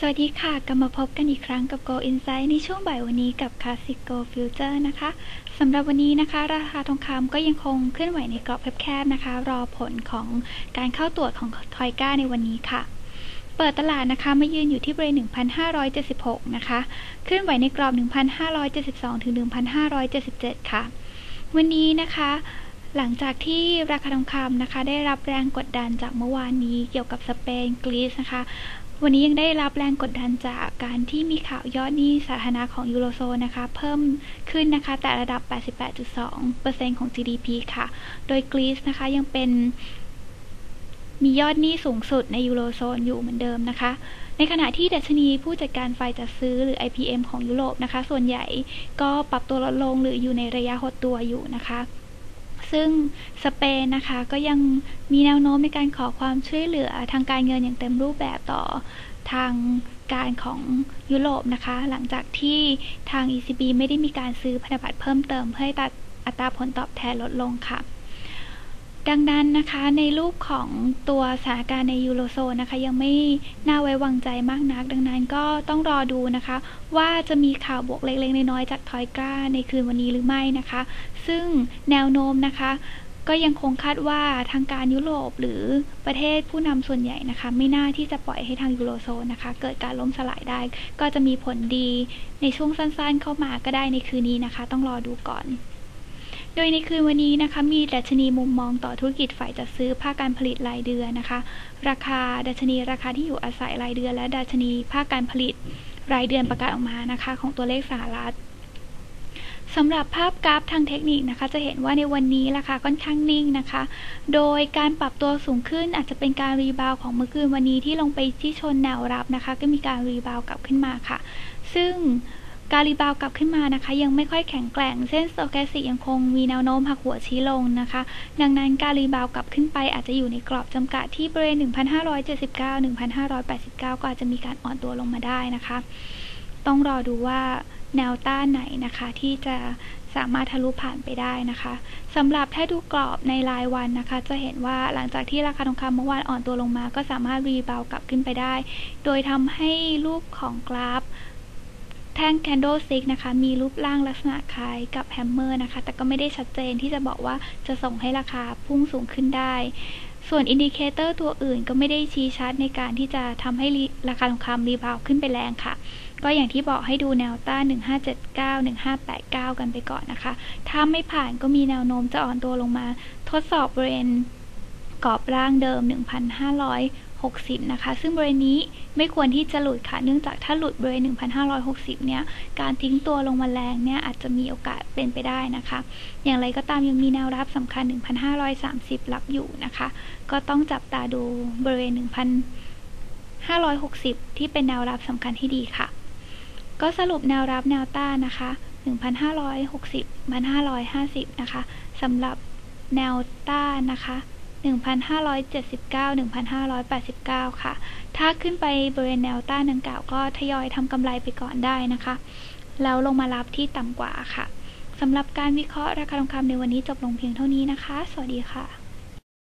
สวัสดีค่ะ กลับมาพบกันอีกครั้งกับ Go Insight ในช่วงบ่ายวันนี้กับ Classic Go Future นะคะสำหรับวันนี้นะคะ ราคาทองคำก็ยังคงเคลื่อนไหวในกรอบแคบๆนะคะ รอผลของการเข้าตรวจของทอยก้าในวันนี้ค่ะ เปิดตลาดนะคะมายืนอยู่ที่บริเวณ1,576 นะคะ เคลื่อนไหวในกรอบ 1,572ถึง1,577 ค่ะ วันนี้นะคะ หลังจากที่ราคาทองคำนะคะ ได้รับแรงกดดันจากเมื่อวานนี้เกี่ยวกับสเปนกรีซนะคะ วันนี้ยังได้รับแรงกดดันจากการที่มีข่าวยอดหนี้สาธารณะของยูโรโซนนะคะ เพิ่มขึ้นนะคะ แต่ระดับ 88.2%ของ GDP ค่ะ โดยกรีซนะคะยังเป็นมียอดหนี้สูงสุดในยูโรโซนอยู่เหมือนเดิมนะคะ ในขณะที่ดัชนีผู้จัดการไฟจัดซื้อหรือ IPM ของยุโรปนะคะ ส่วนใหญ่ก็ปรับตัวลดลงหรืออยู่ในระยะหดตัวอยู่นะคะ ซึ่งสเปนนะคะก็ยังมีแนวโน้มในการขอความช่วยเหลือทางการเงินอย่างเต็มรูปแบบต่อทางการของยุโรปนะคะ หลังจากที่ทาง ECB ไม่ได้มีการซื้อพันธบัตรเพิ่มเติมเพื่อให้อัตราผลตอบแทนลดลงค่ะ ดังนั้นนะคะในรูปของตัวสถานการณ์ในยูโรโซนนะคะยังไม่น่าไว้วางใจมากนัก ดังนั้นก็ต้องรอดูนะคะ ว่าจะมีข่าวบวกเล็กๆน้อยๆจากทอยก้าในคืนวันนี้หรือไม่นะคะ ซึ่งแนวโน้มนะคะก็ยังคงคาดว่าทางการยุโรปหรือประเทศผู้นำส่วนใหญ่นะคะ ไม่น่าที่จะปล่อยให้ทางยูโรโซนนะคะ เกิดการล้มสลายได้ ก็จะมีผลดีในช่วงสั้นๆเข้ามาก็ได้ในคืนนี้นะคะ ต้องรอดูก่อน โดยในคืนวันนี้นะคะมีดัชนีมุมมองต่อธุรกิจฝ่ายจัดซื้อภาคการผลิตรายเดือนนะคะ ราคาดัชนีราคาที่อยู่อาศัยรายเดือน และดัชนีภาคการผลิตรายเดือนประกาศออกมานะคะ ของตัวเลขสหรัฐสำหรับภาพกราฟทางเทคนิคนะคะ จะเห็นว่าในวันนี้ราคาค่อนข้างนิ่งนะคะ โดยการปรับตัวสูงขึ้นอาจจะเป็นการรีบาวของเมื่อคืนวันนี้ที่ลงไปที่ชนแนวรับนะคะ ก็มีการรีบาวกลับขึ้นมาค่ะ ซึ่ง การรีบาวกลับขึ้นมานะคะ ยังไม่ค่อยแข็งแกร่งเส้นโตแคสติยังคงมีแนวโน้มหักหัวชี้ลงนะคะ ดังนั้นการรีบาวกลับขึ้นไปอาจจะอยู่ในกรอบจำกัดที่บริเวณ 1,579 1,589 ก็อาจจะมีการอ่อนตัวลงมาได้นะคะ ต้องรอดูว่าแนวต้านไหนนะคะที่จะสามารถทะลุผ่านไปได้นะคะสำหรับถ้าดูกรอบในรายวันนะคะ จะเห็นว่าหลังจากที่ราคาทองคำเมื่อวานอ่อนตัวลงมา ก็สามารถรีบาวกลับขึ้นไปได้ โดยทำให้รูปของกราฟ แท่ง candlestick นะคะ มีรูปร่างลักษณะคล้ายกับแฮมเมอร์นะคะ แต่ก็ไม่ได้ชัดเจนที่จะบอกว่าจะส่งให้ราคาพุ่งสูงขึ้นได้ ส่วนอินดิเคเตอร์ตัวอื่นก็ไม่ได้ชี้ชัดในการที่จะทำให้ราคาทองคำรีบาวขึ้นไปแรงค่ะ ก็อย่างที่บอกให้ดูแนวต้าน1579 1589 กันไปก่อนนะคะ ถ้าไม่ผ่านก็มีแนวโน้มจะอ่อนตัวลงมา ทดสอบบริเวณกรอบร่างเดิม 1,500 60 นะคะ ซึ่งบริเวณนี้ไม่ควรที่จะหลุดค่ะ เนื่องจากถ้าหลุดบริเวณ1,560 เนี่ย การทิ้งตัวลงมาแรงเนี่ย อาจจะมีโอกาสเป็นไปได้นะคะ อย่างไรก็ตามยังมีแนวรับสำคัญ 1,530 รับอยู่นะคะ ก็ต้องจับตาดูบริเวณ 1,560 ที่เป็นแนวรับสำคัญที่ดีค่ะ ก็สรุปแนวรับแนวต้านนะคะ 1,560 1,550 นะคะสำหรับแนวต้านนะคะ 1,579 1,589 ค่ะ ถ้าขึ้นไปบริเวณแนวต้านดังกล่าวก็ทยอยทำกำไรไปก่อนได้นะคะ แล้วลงมารับที่ต่ำกว่าค่ะสำหรับการวิเคราะห์ราคาทองคำในวันนี้จบลงเพียงเท่านี้นะคะ สวัสดีค่ะ